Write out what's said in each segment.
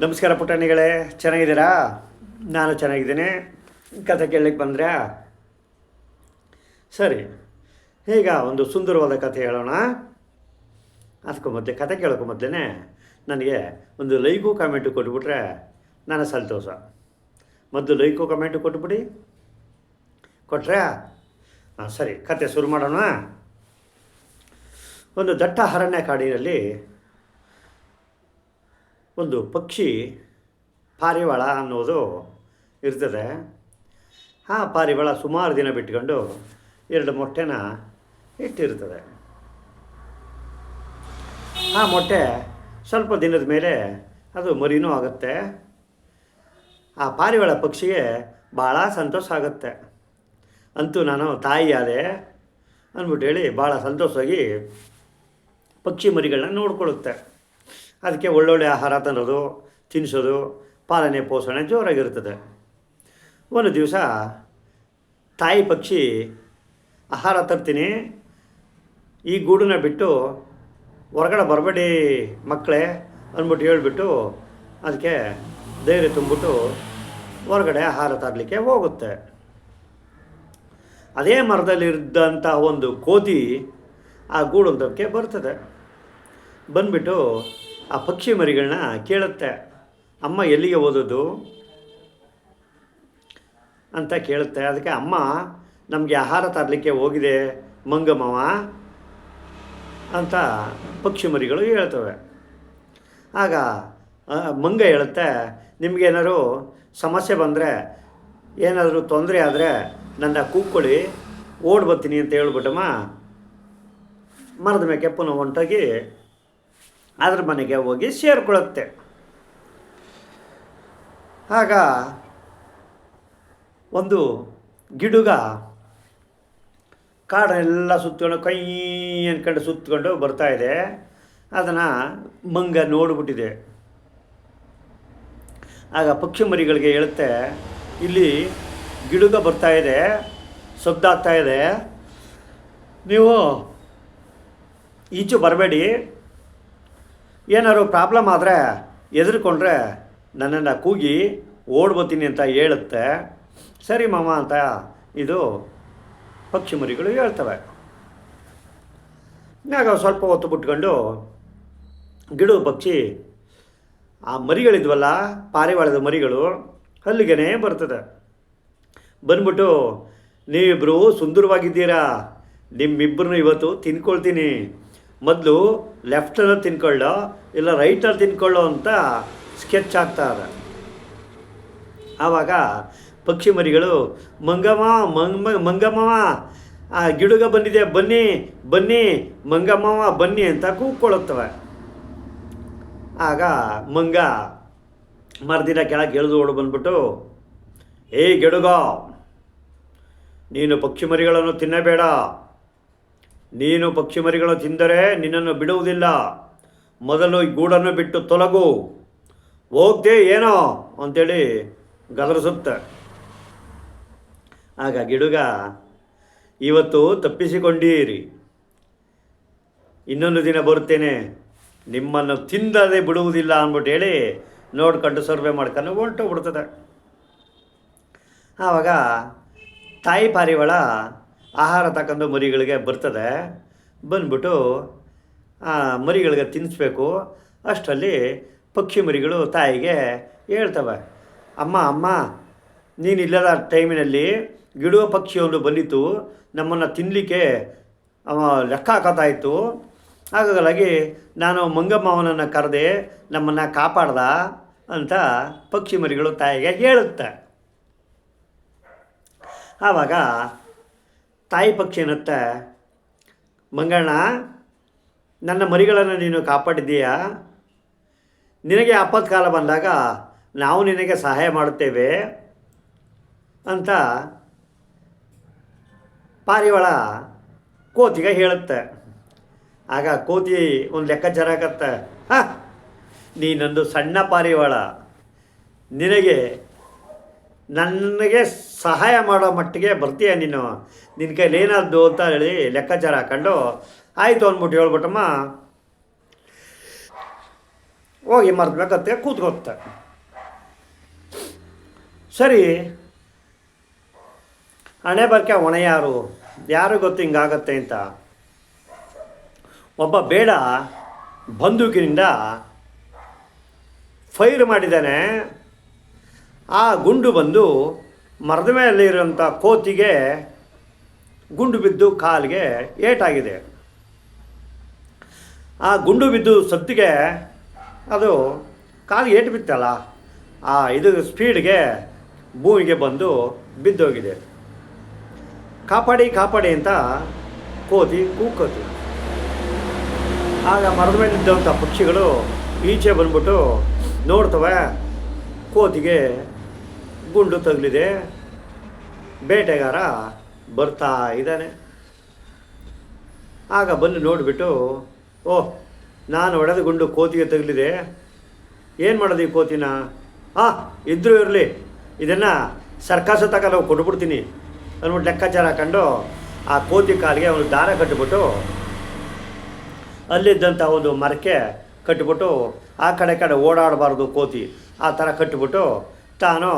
ನಮಸ್ಕಾರ ಪುಟಾಣಿಗಳೇ, ಚೆನ್ನಾಗಿದ್ದೀರಾ? ನಾನು ಚೆನ್ನಾಗಿದ್ದೀನಿ. ಕಥೆ ಕೇಳಲಿಕ್ಕೆ ಬಂದ್ರೆ, ಸರಿ, ಈಗ ಒಂದು ಸುಂದರವಾದ ಕಥೆ ಹೇಳೋಣ. ಅದಕ್ಕೂ ಮೊದಲೇ, ಕಥೆ ಕೇಳೋಕ್ಕೂ ಮೊದಲೇ ನನಗೆ ಒಂದು ಲೈಕು ಕಮೆಂಟು ಕೊಟ್ಬಿಟ್ರೆ ನನ್ನ ಸಂತೋಷ. ಮೊದಲು ಲೈಕು ಕಮೆಂಟು ಕೊಟ್ಬಿಡಿ. ಕೊಟ್ರೆ ಹಾಂ ಸರಿ ಕತೆ ಶುರು ಮಾಡೋಣ. ಒಂದು ದಟ್ಟ ಅರಣ್ಯ ಕಾಡಿನಲ್ಲಿ ಒಂದು ಪಕ್ಷಿ ಪಾರಿವಾಳ ಅನ್ನೋದು ಇರ್ತದೆ. ಆ ಪಾರಿವಾಳ ಸುಮಾರು ದಿನ ಬಿಟ್ಕೊಂಡು ಎರಡು ಮೊಟ್ಟೆನ ಇಟ್ಟಿರ್ತದೆ. ಆ ಮೊಟ್ಟೆ ಸ್ವಲ್ಪ ದಿನದ ಮೇಲೆ ಅದು ಮರಿನೂ ಆಗುತ್ತೆ. ಆ ಪಾರಿವಾಳ ಪಕ್ಷಿಗೆ ಭಾಳ ಸಂತೋಷ ಆಗುತ್ತೆ. ಅಂತೂ ನಾನು ತಾಯಿ ಆದೆ ಅಂದ್ಬಿಟ್ಟು ಹೇಳಿ ಭಾಳ ಸಂತೋಷವಾಗಿ ಪಕ್ಷಿ ಮರಿಗಳನ್ನ ನೋಡ್ಕೊಳ್ಳುತ್ತೆ. ಅದಕ್ಕೆ ಒಳ್ಳೊಳ್ಳೆ ಆಹಾರ ತನ್ನೋದು ತಿನ್ನಿಸೋದು ಪಾಲನೆ ಪೋಷಣೆ ಜೋರಾಗಿರ್ತದೆ ಒಂದು ದಿವಸ ತಾಯಿ ಪಕ್ಷಿ, ಆಹಾರ ತರ್ತೀನಿ, ಈ ಗೂಡನ್ನ ಬಿಟ್ಟು ಹೊರಗಡೆ ಬರಬೇಡಿ ಮಕ್ಕಳೇ ಅಂದ್ಬಿಟ್ಟು ಹೇಳ್ಬಿಟ್ಟು ಅದಕ್ಕೆ ಧೈರ್ಯ ತುಂಬಿಟ್ಟು ಹೊರಗಡೆ ಆಹಾರ ತರಲಿಕ್ಕೆ ಹೋಗುತ್ತೆ. ಅದೇ ಮರದಲ್ಲಿದ್ದಂಥ ಒಂದು ಕೋತಿ ಆ ಗೂಡೊಂದಕ್ಕೆ ಬರ್ತದೆ. ಬಂದ್ಬಿಟ್ಟು ಆ ಪಕ್ಷಿ ಮರಿಗಳನ್ನ ಕೇಳುತ್ತೆ. ಅಮ್ಮ ಎಲ್ಲಿಗೆ ಓದೋದು ಅಂತ ಕೇಳುತ್ತೆ. ಅದಕ್ಕೆ ಅಮ್ಮ, ನಮಗೆ ಆಹಾರ ತರಲಿಕ್ಕೆ ಹೋಗಿದೆ ಮಂಗಮ್ಮವ ಅಂತ ಪಕ್ಷಿ ಮರಿಗಳು ಹೇಳ್ತವೆ. ಆಗ ಮಂಗ ಹೇಳುತ್ತೆ, ನಿಮಗೇನಾದ್ರು ಸಮಸ್ಯೆ ಬಂದರೆ, ಏನಾದರೂ ತೊಂದರೆ ಆದರೆ ನನ್ನ ಕೂಕ್ಕೊಳ್ಳಿ, ಓಡ್ ಬರ್ತೀನಿ ಅಂತ ಹೇಳ್ಬಿಟ್ಟಮ್ಮ ಮರದ ಮೇಲೆ ಕೆಪ್ಪನ ಹೊಂಟೋಗಿ ಅದ್ರ ಮನೆಗೆ ಹೋಗಿ ಸೇರಿಕೊಳ್ಳುತ್ತೆ. ಆಗ ಒಂದು ಗಿಡುಗ ಕಾಡೆಲ್ಲ ಸುತ್ತಕೊಂಡು ಕೈ ಸುತ್ತಕೊಂಡು ಬರ್ತಾ ಇದೆ. ಅದನ್ನು ಮಂಗ ನೋಡಿಬಿಟ್ಟಿದೆ. ಆಗ ಪಕ್ಷಿ ಮರಿಗಳಿಗೆ ಹೇಳುತ್ತೆ, ಇಲ್ಲಿ ಗಿಡುಗ ಬರ್ತಾ ಇದೆ ಸದ್ದಾಗ್ತಾ ಇದೆ. ನೀವು ಈಚೆ ಬರಬೇಡಿ. ಏನಾದ್ರು ಪ್ರಾಬ್ಲಮ್ ಆದರೆ ಎದುರುಕೊಂಡ್ರೆ ನನ್ನನ್ನು ಕೂಗಿ ಓಡ್ಬೋತೀನಿ ಅಂತ ಹೇಳುತ್ತೆ. ಸರಿ ಮಾಮ ಅಂತ ಇದು ಪಕ್ಷಿ ಮರಿಗಳು ಹೇಳ್ತವೆ. ಆಗ ಸ್ವಲ್ಪ ಹೊತ್ತು ಬಿಟ್ಕೊಂಡು ಗಿಡ ಪಕ್ಷಿ, ಆ ಮರಿಗಳಿದ್ವಲ್ಲ, ಪಾರಿವಾಳದ ಮರಿಗಳು ಅಲ್ಲಿಗೆ ಬರ್ತದೆ. ಬಂದ್ಬಿಟ್ಟು ನೀವಿಬ್ಬರು ಸುಂದರವಾಗಿದ್ದೀರಾ? ನಿಮ್ಮಿಬ್ಬರನ್ನು ಇವತ್ತು ತಿನ್ಕೊಳ್ತೀನಿ. ಮೊದಲು ಲೆಫ್ಟಲ್ಲಿ ತಿನ್ಕೊಳ್ಳೋ ಇಲ್ಲ ರೈಟಲ್ಲಿ ತಿನ್ಕೊಳ್ಳೋ ಅಂತ ಸ್ಕೆಚ್ ಆಗ್ತಾರೆ ಆವಾಗ ಪಕ್ಷಿ ಮರಿಗಳು, ಮಂಗಮ್ಮ, ಮಂಗ ಮಂಗಮ್ಮವ ಆ, ಗಿಡುಗ ಬಂದಿದೆ, ಬನ್ನಿ ಬನ್ನಿ ಮಂಗಮ್ಮವ ಬನ್ನಿ ಅಂತ ಕೂಗ್ಕೊಳ್ಳುತ್ತವೆ ಆಗ ಮಂಗ ಮರದಿನ ಕೆಳಗೆ ಎಳೆದು ಓಡು ಬಂದ್ಬಿಟ್ಟು ಏ ಗಿಡುಗ, ನೀನು ಪಕ್ಷಿ ಮರಿಗಳನ್ನು ತಿನ್ನಬೇಡ ನೀನು ಪಕ್ಷಿ ಮರಿಗಳು ತಿಂದರೆ ನಿನ್ನನ್ನು ಬಿಡುವುದಿಲ್ಲ. ಮೊದಲು ಗೂಡನ್ನು ಬಿಟ್ಟು ತೊಲಗು. ಹೋಗ್ದೆ ಏನೋ ಅಂತೇಳಿ ಗದರಿಸುತ್ತೆ. ಆಗ ಗಿಡುಗ, ಇವತ್ತು ತಪ್ಪಿಸಿಕೊಂಡೀರಿ. ಇನ್ನೊಂದು ದಿನ ಬರುತ್ತೇನೆ. ನಿಮ್ಮನ್ನು ತಿಂದದೆ ಬಿಡುವುದಿಲ್ಲ ಅಂದ್ಬಿಟ್ಟು ಹೇಳಿ ನೋಡ್ಕೊಂಡು ಸರ್ವೆ ಮಾಡ್ಕೊಂಡು ಹೊರಟು ಬಿಡ್ತದೆ ಆವಾಗ ತಾಯಿ ಪಾರಿವಾಳ ಆಹಾರ ತಗೊಂಡು ಮರಿಗಳಿಗೆ ಬರ್ತದೆ. ಬಂದ್ಬಿಟ್ಟು ಮರಿಗಳಿಗೆ ತಿನ್ನಿಸ್ಬೇಕು ಅಷ್ಟರಲ್ಲಿ ಪಕ್ಷಿ ಮರಿಗಳು ತಾಯಿಗೆ ಹೇಳ್ತವೆ. ಅಮ್ಮ ಅಮ್ಮ, ನೀನು ಇಲ್ಲದ ಟೈಮಿನಲ್ಲಿ ಗಿಡುವ ಪಕ್ಷಿಯೊಂದು ಬಂದಿತ್ತು. ನಮ್ಮನ್ನು ತಿನ್ನಲಿಕ್ಕೆ ಅವ ಲೆಕ್ಕ ಹಾಕೋತಾಯಿತ್ತು ಹಾಗಾಗಿ ನಾನು ಮಂಗಮ್ಮವನನ್ನು ಕರೆದೆ ನಮ್ಮನ್ನು ಕಾಪಾಡ್ದ ಅಂತ ಪಕ್ಷಿ ಮರಿಗಳು ತಾಯಿಗೆ ಹೇಳುತ್ತೆ. ಆವಾಗ ತಾಯಿ ಪಕ್ಷಿ ಅನ್ನತ್ತೆ. ಮಂಗಣ್ಣ ನನ್ನ ಮರಿಗಳನ್ನು ನೀನು ಕಾಪಾಡಿದ್ದೀಯಾ? ನಿನಗೆ ಆಪತ್ಕಾಲ ಬಂದಾಗ ನಾವು ನಿನಗೆ ಸಹಾಯ ಮಾಡುತ್ತೇವೆ ಅಂತ ಪಾರಿವಾಳ ಕೋತಿಗೆ ಹೇಳುತ್ತೆ. ಆಗ ಕೋತಿ ಒಂದು ಲೆಕ್ಕಾಚಾರ ಆಗತ್ತೆ. ಹಾ, ನೀನೊಂದು ಸಣ್ಣ ಪಾರಿವಾಳ. ನಿನಗೆ ನನಗೆ ಸಹಾಯ ಮಾಡೋ ಮಟ್ಟಿಗೆ ಬರ್ತೀಯ ನೀನು? ನಿನ್ನ ಕೈಲಿ ಏನಾದ್ದು ಅಂತ ಹೇಳಿ ಲೆಕ್ಕಾಚಾರ ಹಾಕೊಂಡು ಆಯಿತು ಅಂದ್ಬಿಟ್ಟು ಹೇಳ್ಬಿಟ್ಟಮ್ಮ. ಹೋಗಿ ಮರದ ಬೇಕತ್ತೆ ಕೂತ್ಕೊತ್ತೆ ಸರಿ. ಹಣೆ ಬರ್ಕೆ ಹೊಣೆ ಯಾರು? ಯಾರು ಗೊತ್ತು ಹಿಂಗಾಗತ್ತೆ ಅಂತ? ಒಬ್ಬ ಬೇಡ ಬಂದೂಕಿನಿಂದ ಫೈರ್ ಮಾಡಿದ್ದಾನೆ. ಆ ಗುಂಡು ಬಂದು ಮರದ ಮೇಲೆ ಇರೋಂಥ ಕೋತಿಗೆ ಗುಂಡು ಬಿದ್ದು ಕಾಲಿಗೆ ಏಟಾಗಿದೆ. ಆ ಗುಂಡು ಬಿದ್ದು ಸತ್ತಿಗೆ ಅದು ಕಾಲಿಗೆ ಏಟು ಬಿತ್ತಲ್ಲ, ಆ ಇದು ಸ್ಪೀಡ್ಗೆ ಭೂಮಿಗೆ ಬಂದು ಬಿದ್ದೋಗಿದೆ. ಕಾಪಾಡಿ ಕಾಪಾಡಿ ಅಂತ ಕೋತಿ ಕೂಕೋತಿ ಆಗ ಮರದ ಮೇಲೆ ಇದ್ದಂಥ ಪಕ್ಷಿಗಳು ಈಚೆ ಬಂದ್ಬಿಟ್ಟು ನೋಡ್ತವೆ, ಕೋತಿಗೆ ಗುಂಡು ತಗಲಿದೆ. ಬೇಟೆಗಾರ ಬರ್ತಾ ಇದ್ದಾನೆ. ಆಗ ಬಂದು ನೋಡಿಬಿಟ್ಟು ಓಹ್ ನಾನು ಹೊಡೆದ ಗುಂಡು ಕೋತಿಗೆ ತಗಲಿದೆ. ಏನು ಮಾಡೋದು ಈ ಕೋತಿನ? ಹಾಂ ಇದ್ದರೂ ಇರಲಿ. ಇದನ್ನು ಸರ್ಕಾಸ ತಗೊಂಡು ನಾವು ಕೊಟ್ಬಿಡ್ತೀನಿ ಅಂದ್ಬಿಟ್ಟು ಲೆಕ್ಕಾಚಾರ ಹಾಕೊಂಡು ಆ ಕೋತಿ ಕಾಲಿಗೆ ಅವನು ದಾರ ಕಟ್ಟಿಬಿಟ್ಟು ಅಲ್ಲಿದ್ದಂಥ ಒಂದು ಮರಕ್ಕೆ ಕಟ್ಟಿಬಿಟ್ಟು ಆ ಕಡೆ ಕಡೆ ಓಡಾಡಬಾರ್ದು ಕೋತಿ. ಆ ಥರ ಕಟ್ಟಿಬಿಟ್ಟು ತಾನು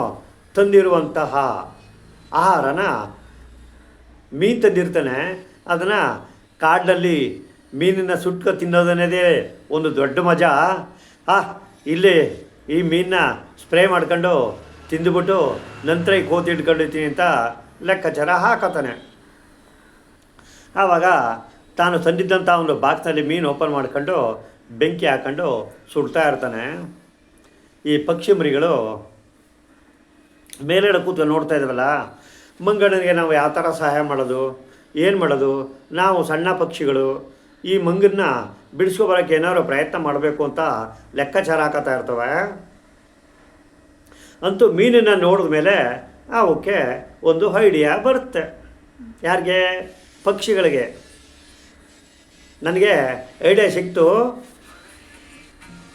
ತಂದಿರುವಂತಹ ಆಹಾರನ ಮೀನು ತಂದಿರ್ತಾನೆ. ಅದನ್ನು ಕಾಡಿನಲ್ಲಿ ಮೀನನ್ನು ಸುಟ್ಕ ತಿನ್ನೋದನ್ನೇ ಒಂದು ದೊಡ್ಡ ಮಜಾ. ಆ ಇಲ್ಲಿ ಈ ಮೀನನ್ನ ಸ್ಪ್ರೇ ಮಾಡ್ಕೊಂಡು ತಿಂದುಬಿಟ್ಟು ನಂತರ ಈ ಕೋತಿ ಇಟ್ಕೊಂಡಿರ್ತೀನಿ ಅಂತ ಲೆಕ್ಕಾಚಾರ ಹಾಕತಾನೆ. ಆವಾಗ ತಾನು ತಂದಿದ್ದಂಥ ಒಂದು ಬಾಕ್ಸ್ನಲ್ಲಿ ಮೀನು ಓಪನ್ ಮಾಡ್ಕೊಂಡು ಬೆಂಕಿ ಹಾಕ್ಕೊಂಡು ಸುಡ್ತಾ ಇರ್ತಾನೆ. ಈ ಪಕ್ಷಿ ಮರಿಗಳು ಮೇಲ್ಗಡೆ ಕೂತ್ಕೊಂಡು ನೋಡ್ತಾ ಇದ್ದೀವಲ್ಲ ಮಂಗನಿಗೆ ನಾವು ಯಾವ ಥರ ಸಹಾಯ ಮಾಡೋದು, ಏನು ಮಾಡೋದು, ನಾವು ಸಣ್ಣ ಪಕ್ಷಿಗಳು, ಈ ಮಂಗನ್ನ ಬಿಡಿಸ್ಕೊಬರೋಕ್ಕೆ ಏನಾದರೂ ಪ್ರಯತ್ನ ಮಾಡಬೇಕು ಅಂತ ಲೆಕ್ಕಾಚಾರ ಹಾಕತ್ತಾ ಇರ್ತವೆ. ಅಂತೂ ಮೀನನ್ನು ನೋಡಿದ ಮೇಲೆ ಅವಕ್ಕೆ ಒಂದು ಐಡಿಯಾ ಬರುತ್ತೆ. ಯಾರಿಗೆ? ಪಕ್ಷಿಗಳಿಗೆ. ನನಗೆ ಐಡಿಯಾ ಸಿಕ್ತು.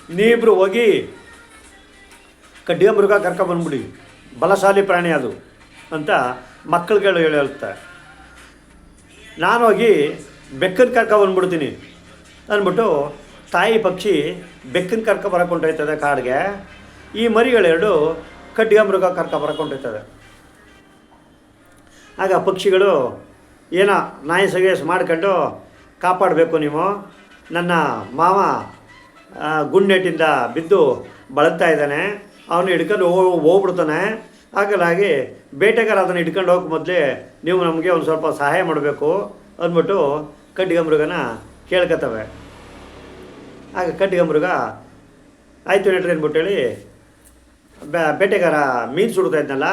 ನೀಬ್ರು ಹೋಗಿ ಕಡ್ಡಿಯ ಮೃಗ ಕರ್ಕೊಬಂದ್ಬಿಡಿ ಬಲಶಾಲಿ ಪ್ರಾಣಿ ಅದು ಅಂತ ಮಕ್ಕಳುಗಳು ಹೇಳ್ತಾರೆ ನಾನು ಹೋಗಿ ಬೆಕ್ಕನ ಕರ್ಕೊಬಂದ್ಬಿಡ್ತೀನಿ ಅಂದ್ಬಿಟ್ಟು ತಾಯಿ ಪಕ್ಷಿ ಬೆಕ್ಕನ ಕರ್ಕ ಬರಕೊಂಡೋಯ್ತದೆ ಕಾಡಿಗೆ. ಈ ಮರಿಗಳೆರಡು ಕಡ್ಡಿಯ ಮೃಗ ಕರ್ಕ ಬರಕೊಂಡೋಯ್ತದೆ. ಆಗ ಪಕ್ಷಿಗಳು ಏನೋ ನಾಯಿ ಸಗೇಸ್ ಮಾಡ್ಕೊಂಡು ಕಾಪಾಡಬೇಕು ನೀವು. ನನ್ನ ಮಾವ ಗುಂಡೇಟಿಂದ ಬಿದ್ದು ಬಳಲ್ತಾ ಇದ್ದಾನೆ. ಅವನು ಹಿಡ್ಕೊಂಡು ಹೋಗ್ಬಿಡ್ತಾನೆ. ಹಾಗಾಗಿ ಬೇಟೆಗಾರ ಅದನ್ನು ಹಿಡ್ಕೊಂಡು ಹೋಗಕ್ಕೆ ಮೊದಲೇ ನೀವು ನಮಗೆ ಒಂದು ಸ್ವಲ್ಪ ಸಹಾಯ ಮಾಡಬೇಕು ಅಂದ್ಬಿಟ್ಟು ಕಡ್ಡಿಗ ಮೃಗನ ಕೇಳ್ಕೊತವೆ ಆಗ ಕಡ್ಡಿಗ ಮೃಗ ಆಯಿತು ನೆಟ್ರಿ ಅಂದ್ಬಿಟ್ಟು ಹೇಳಿ ಬೇಟೆಗಾರ ಮೀನು ಸುಡ್ತಾ ಇದ್ನಲ್ಲ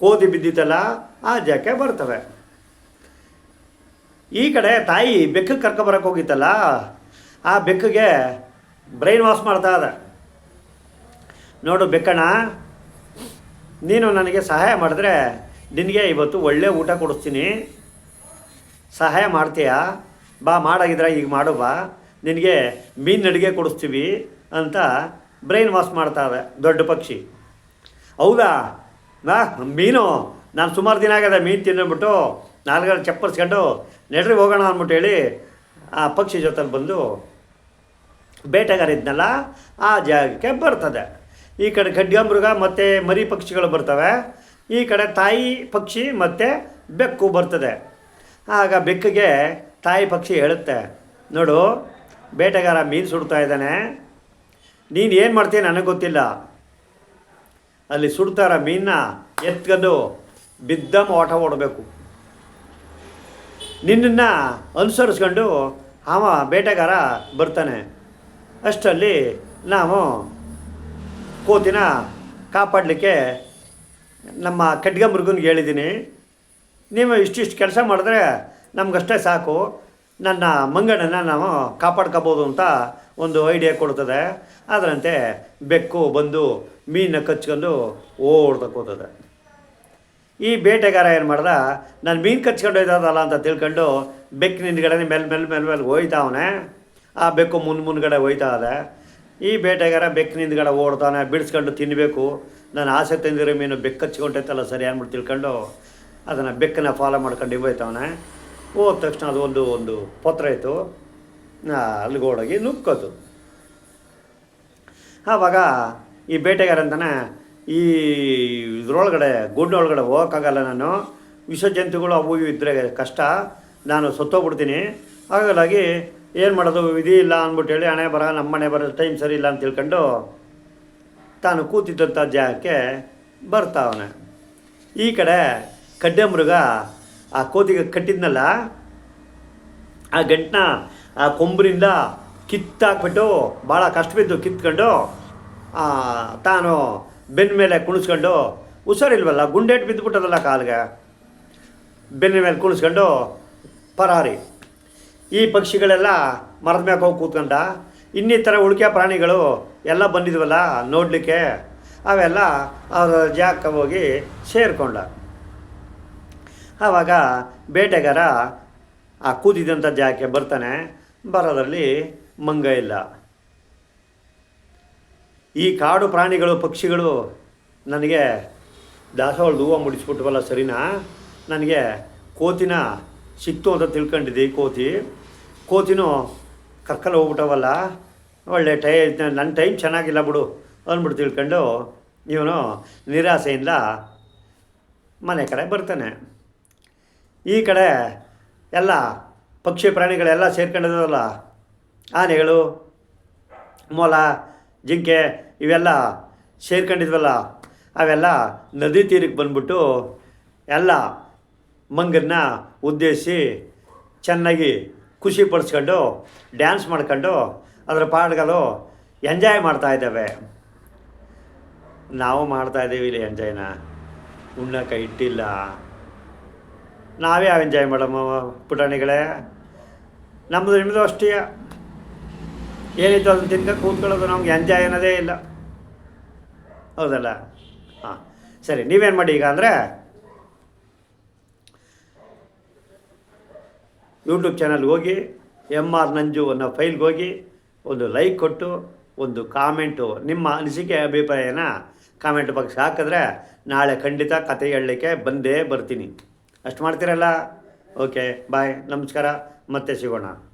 ಕೋತಿ ಬಿದ್ದಿತ್ತಲ್ಲ, ಆ ಜಾಕೆ ಬರ್ತವೆ. ಈ ಕಡೆ ತಾಯಿ ಬೆಕ್ಕಗೆ ಕರ್ಕೊಬರಕ್ಕೆ ಹೋಗಿತ್ತಲ್ಲ, ಆ ಬೆಕ್ಕಗೆ ಬ್ರೈನ್ ವಾಶ್ ಮಾಡ್ತಾ ಇದ್ದ ನೋಡು ಬೆಕ್ಕಣ್ಣ, ನೀನು ನನಗೆ ಸಹಾಯ ಮಾಡಿದ್ರೆ ನಿನಗೆ ಇವತ್ತು ಒಳ್ಳೆ ಊಟ ಕೊಡಿಸ್ತೀನಿ. ಸಹಾಯ ಮಾಡ್ತೀಯಾ? ಬಾ, ಮಾಡಾಗಿದ್ರೆ ಈಗ ಮಾಡು, ಬಾ. ನಿನಗೆ ಮೀನು ಅಡುಗೆ ಕೊಡಿಸ್ತೀವಿ ಅಂತ ಬ್ರೈನ್ ವಾಶ್ ಮಾಡ್ತಾವೆ ದೊಡ್ಡ ಪಕ್ಷಿ. ಹೌದಾ? ನಾ, ಮೀನು, ನಾನು ಸುಮಾರು ದಿನ ಆಗಿದೆ ಮೀನು ತಿಂದ್ಬಿಟ್ಟು ನಾಲ್ಕು ಚಪ್ಪರ್ಸ್ಕೊಂಡು ನೆಡ್ರಿ ಹೋಗೋಣ ಅಂದ್ಬಿಟ್ಟು ಹೇಳಿ ಆ ಪಕ್ಷಿ ಜೊತೆಲಿ ಬಂದು ಬೇಟೆಗಾರಿದ್ನಲ್ಲ ಆ ಜಾಗಕ್ಕೆ ಬರ್ತದೆ. ಈ ಕಡೆ ಖಡ್ಗಮೃಗ ಮತ್ತು ಮರಿ ಪಕ್ಷಿಗಳು ಬರ್ತವೆ. ಈ ಕಡೆ ತಾಯಿ ಪಕ್ಷಿ ಮತ್ತು ಬೆಕ್ಕು ಬರ್ತದೆ. ಆಗ ಬೆಕ್ಕಿಗೆ ತಾಯಿ ಪಕ್ಷಿ ಹೇಳುತ್ತೆ, ನೋಡು, ಬೇಟೆಗಾರ ಮೀನು ಸುಡ್ತಾ ಇದ್ದಾನೆ. ನೀನು ಏನು ಮಾಡ್ತೀಯ ನನಗೆ ಗೊತ್ತಿಲ್ಲ. ಅಲ್ಲಿ ಸುಡ್ತಾರ ಮೀನನ್ನ ಎತ್ಕೊಂಡು ಬಿದ್ದಮ್ಮ ಓಟ ಓಡಬೇಕು ನಿನ್ನನ್ನು ಅನುಸರಿಸ್ಕೊಂಡು ಅವ ಬೇಟೆಗಾರ ಬರ್ತಾನೆ. ಅಷ್ಟರಲ್ಲಿ ನಾವು ಕೋತಿನ ಕಾಪಾಡಲಿಕ್ಕೆ ನಮ್ಮ ಖಡ್ಗ ಮೃಗನಿಗೆ ಹೇಳಿದ್ದೀನಿ. ನೀವು ಇಷ್ಟಿಷ್ಟು ಕೆಲಸ ಮಾಡಿದ್ರೆ ನಮಗಷ್ಟೇ ಸಾಕು. ನನ್ನ ಮಂಗನನ್ನು ನಾವು ಕಾಪಾಡ್ಕೋಬೋದು ಅಂತ ಒಂದು ಐಡಿಯಾ ಕೊಡ್ತದೆ. ಅದರಂತೆ ಬೆಕ್ಕು ಬಂದು ಮೀನನ್ನ ಕಚ್ಕೊಂಡು ಓಡ್ತಕ್ಕೋತದೆ ಈ ಬೇಟೆಗಾರ ಏನು ಮಾಡ್ದ, ನಾನು ಮೀನು ಕಚ್ಕೊಂಡು ಹೋಯ್ತದಲ್ಲ ಅಂತ ತಿಳ್ಕೊಂಡು ಬೆಕ್ಕಿನ ಹಿಂದ್ಗಡೆ ಮೇಲೆ ಮೇಲೆ ಮೇಲೆ ಮೇಲೆ ಹೋಯ್ತಾವನೆ ಆ ಬೆಕ್ಕು ಮುನ್, ಮುನ್ಗಡೆ ಹೋಯ್ತಾ ಇದೆ. ಈ ಬೇಟೆಗಾರ ಬೆಕ್ಕಿನ ಹಿಂದ್ಗಡೆ ಓಡ್ತಾನೆ, ಬಿಡಿಸ್ಕೊಂಡು ತಿನ್ನಬೇಕು ನಾನು ಆಸೆ ತಂದಿರೋ ಮೀನು ಬೆಕ್ಕು ಹಚ್ಕೊಂಡೈತಲ್ಲ ಸರಿ ಅಂದ್ಬಿಟ್ಟು ತಿಳ್ಕೊಂಡು ಅದನ್ನು ಬೆಕ್ಕನ್ನ ಫಾಲೋ ಮಾಡ್ಕೊಂಡು ಹೋಯ್ತಾವನೆ ಹೋದ ತಕ್ಷಣ ಅದು ಒಂದು ಒಂದು ಪತ್ರ ಇತ್ತು ಅಲ್ಲಿಗೆ ಓಡೋಗಿ ನುಗ್ಕೋತು ಆವಾಗ ಈ ಬೇಟೆಗಾರ ಅಂತಾನೆ, ಈ ಇದ್ರೊಳಗಡೆ ಗುಡ್ಡ ಒಳಗಡೆ ಹೋಗೋಕ್ಕಾಗಲ್ಲ ನಾನು. ವಿಷ ಜಂತುಗಳು ಅವು ಇದ್ದರೆ ಕಷ್ಟ. ನಾನು ಸತ್ತೋಗ್ಬಿಡ್ತೀನಿ. ಹಾಗಾಗಿ ಏನು ಮಾಡೋದು, ವಿಧಿ ಇಲ್ಲ ಅಂದ್ಬಿಟ್ಟು ಹೇಳಿ, ಹಣೆ ಬರ ನಮ್ಮ ಮನೆ ಬರೋ ಟೈಮ್ ಸರಿ ಇಲ್ಲ ಅಂತ ತಿಳ್ಕೊಂಡು ತಾನು ಕೂತಿದ್ದಂಥ ಜಾಗಕ್ಕೆ ಬರ್ತಾವನೆ ಈ ಕಡೆ ಕಡ್ಡೆ ಮೃಗ ಆ ಕೋತಿಗೆ ಕಟ್ಟಿದ್ನಲ್ಲ, ಆ ಗಂಟನ್ನ ಆ ಕೊಂಬರಿಂದ ಕಿತ್ತಾಕ್ಬಿಟ್ಟು ಭಾಳ ಕಷ್ಟ ಬಿದ್ದು ಕಿತ್ಕೊಂಡು ತಾನು ಬೆನ್ನ ಮೇಲೆ ಕುಣಿಸ್ಕೊಂಡು, ಹುಷಾರಿಲ್ವಲ್ಲ, ಗುಂಡೇಟ್ ಬಿದ್ದುಬಿಟ್ಟದಲ್ಲ ಕಾಲಿಗೆ. ಬೆನ್ನ ಮೇಲೆ ಕುಣಿಸ್ಕೊಂಡು ಪರಾರಿ. ಈ ಪಕ್ಷಿಗಳೆಲ್ಲ ಮರದ ಮ್ಯಾಗ ಹೋಗಿ ಕೂತ್ಕೊಂಡ. ಇನ್ನಿತರ ಉಳಿಕೆ ಪ್ರಾಣಿಗಳು ಎಲ್ಲ ಬಂದಿದ್ವಲ್ಲ ನೋಡಲಿಕ್ಕೆ. ಅವೆಲ್ಲ ಅವರ ಜಾಗಕ್ಕೆ ಹೋಗಿ ಸೇರಿಕೊಂಡ. ಆವಾಗ ಬೇಟೆಗಾರ ಆ ಕೂದಿದಂಥ ಜಾಗಕ್ಕೆ ಬರ್ತಾನೆ. ಬರೋದ್ರಲ್ಲಿ ಮಂಗ ಇಲ್ಲ. ಈ ಕಾಡು ಪ್ರಾಣಿಗಳು, ಪಕ್ಷಿಗಳು ನನಗೆ ದಾಸವಾಳದ ಹೂವು ಮುಡಿಸ್ಬಿಟ್ವಲ್ಲ ಸರಿನಾ? ನನಗೆ ಕೋತಿನ ಸಿಕ್ತು ಅಂತ ತಿಳ್ಕೊಂಡಿದ್ದೆ ಕೋತಿ. ಕೋತಿನೂ ಕರ್ಕಲ್ಲಿ ಹೋಗ್ಬಿಟ್ಟವಲ್ಲ, ಒಳ್ಳೆ ಟೈ ನನ್ನ ಟೈಮ್ ಚೆನ್ನಾಗಿಲ್ಲ ಬಿಡು ಅಂದ್ಬಿಟ್ಟು ತಿಳ್ಕೊಂಡು ಇವನು ನಿರಾಸೆಯಿಂದ ಮನೆ ಕಡೆ ಬರ್ತಾನೆ. ಈ ಕಡೆ ಎಲ್ಲ ಪಕ್ಷಿ ಪ್ರಾಣಿಗಳೆಲ್ಲ ಸೇರ್ಕೊಂಡಿದ್ವಲ್ಲ ಆನೆಗಳು, ಮೊಲ, ಜಿಂಕೆ ಇವೆಲ್ಲ ಸೇರ್ಕೊಂಡಿದ್ವಲ್ಲ, ಅವೆಲ್ಲ ನದಿ ತೀರಕ್ಕೆ ಬಂದ್ಬಿಟ್ಟು ಎಲ್ಲ ಮಂಗನ್ನ ಉದ್ದೇಶಿಸಿ ಚೆನ್ನಾಗಿ ಖುಷಿ ಪಡಿಸ್ಕೊಂಡು ಡ್ಯಾನ್ಸ್ ಮಾಡ್ಕೊಂಡು, ಅದರ ಪಾಡ್ಗಳು ಎಂಜಾಯ್ ಮಾಡ್ತಾ ಇದ್ದಾವೆ. ನಾವು ಮಾಡ್ತಾ ಇದ್ದೀವಿ ಇಲ್ಲಿ ಎಂಜಾಯ್ನ. ಉಣ್ಣಕ್ಕೆ ಇಟ್ಟಿಲ್ಲ. ನಾವೇ ಎಂಜಾಯ್ ಮಾಡಮ್ಮ ಪುಟಾಣಿಗಳೇ? ನಮ್ಮದು ನಿಮ್ಮದು ಅಷ್ಟೇ. ಏನಿತ್ತು ಅದನ್ನು ತಿನ್ಕ ಕೂತ್ಕೊಳ್ಳೋದು ನಮ್ಗೆ ಎಂಜಾಯ್ ಅನ್ನೋದೇ ಇಲ್ಲ. ಹೌದಲ್ಲ? ಹಾಂ. ಸರಿ, ನೀವೇನು ಮಾಡಿ ಈಗ ಅಂದರೆ ಯೂಟ್ಯೂಬ್ ಚಾನಲ್ಗೆ ಹೋಗಿ ಎಂ ಆರ್ ನಂಜು ಅನ್ನೋ ಫೈಲ್ಗೆ ಹೋಗಿ, ಒಂದು ಲೈಕ್ ಕೊಟ್ಟು, ಒಂದು ಕಾಮೆಂಟು ನಿಮ್ಮ ಅನಿಸಿಕೆ, ಅಭಿಪ್ರಾಯನ ಕಾಮೆಂಟ್ ಬಾಕ್ಸ್ ಹಾಕಿದ್ರೆ ನಾಳೆ ಖಂಡಿತ ಕತೆ ಹೇಳಲಿಕ್ಕೆ ಬಂದೇ ಬರ್ತೀನಿ. ಅಷ್ಟು ಮಾಡ್ತೀರಲ್ಲ? ಓಕೆ ಬಾಯ್ ನಮಸ್ಕಾರ. ಮತ್ತೆ ಸಿಗೋಣ.